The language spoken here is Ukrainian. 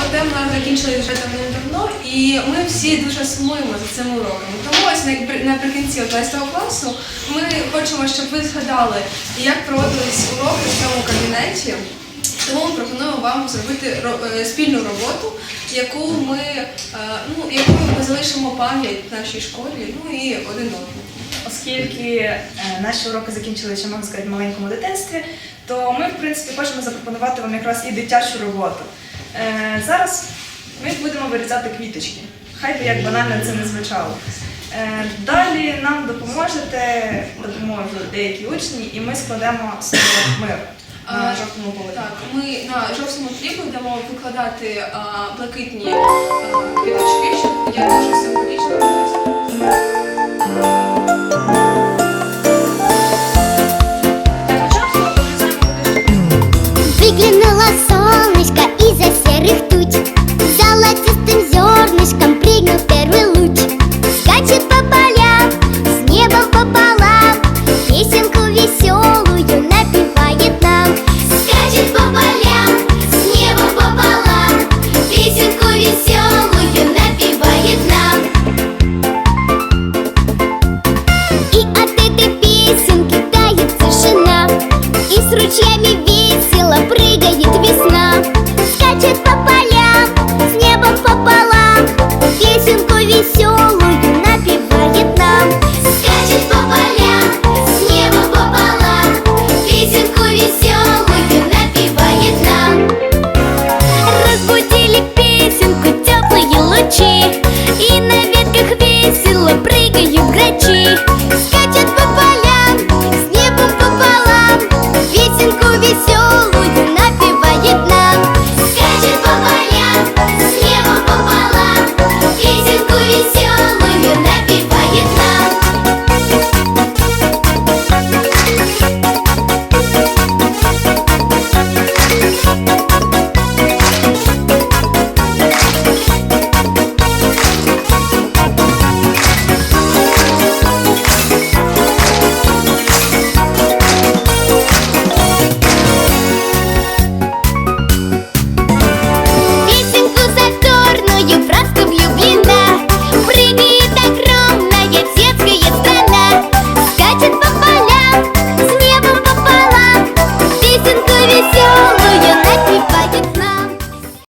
проте закінчили вже там не давно, і ми всі дуже сумуємо за цим уроком. Тому ось наприкінці 11 класу ми хочемо, щоб ви згадали, як проводились уроки в цьому кабінеті. Тому ми пропонуємо вам зробити е, спільну роботу, яку ми е, ну, яку ми залишимо пам'ять нашій школі, ну і один одному. Оскільки е, наші уроки закінчилися, можна сказати, в маленькому дитинстві, то ми, в принципі, хочемо запропонувати вам якраз і дитячу роботу. Е, зараз ми будемо вирізати квіточки. Хай би як банально це не звучало. Е, далі нам допоможете, допоможуть деякі учні, і ми складемо слово мир на жовтому полі. Так, ми на жовтому тлі будемо викладати а, блакитні а, квіточки, С ручьями весело прыгает весна. Скачет по полям, с небом пополам. Песенку веселую напевает нам. Скачет по полям, с небом пополам. Песенку веселую напевает нам. Разбудили песенку теплые лучи. И на ветках весело прыгают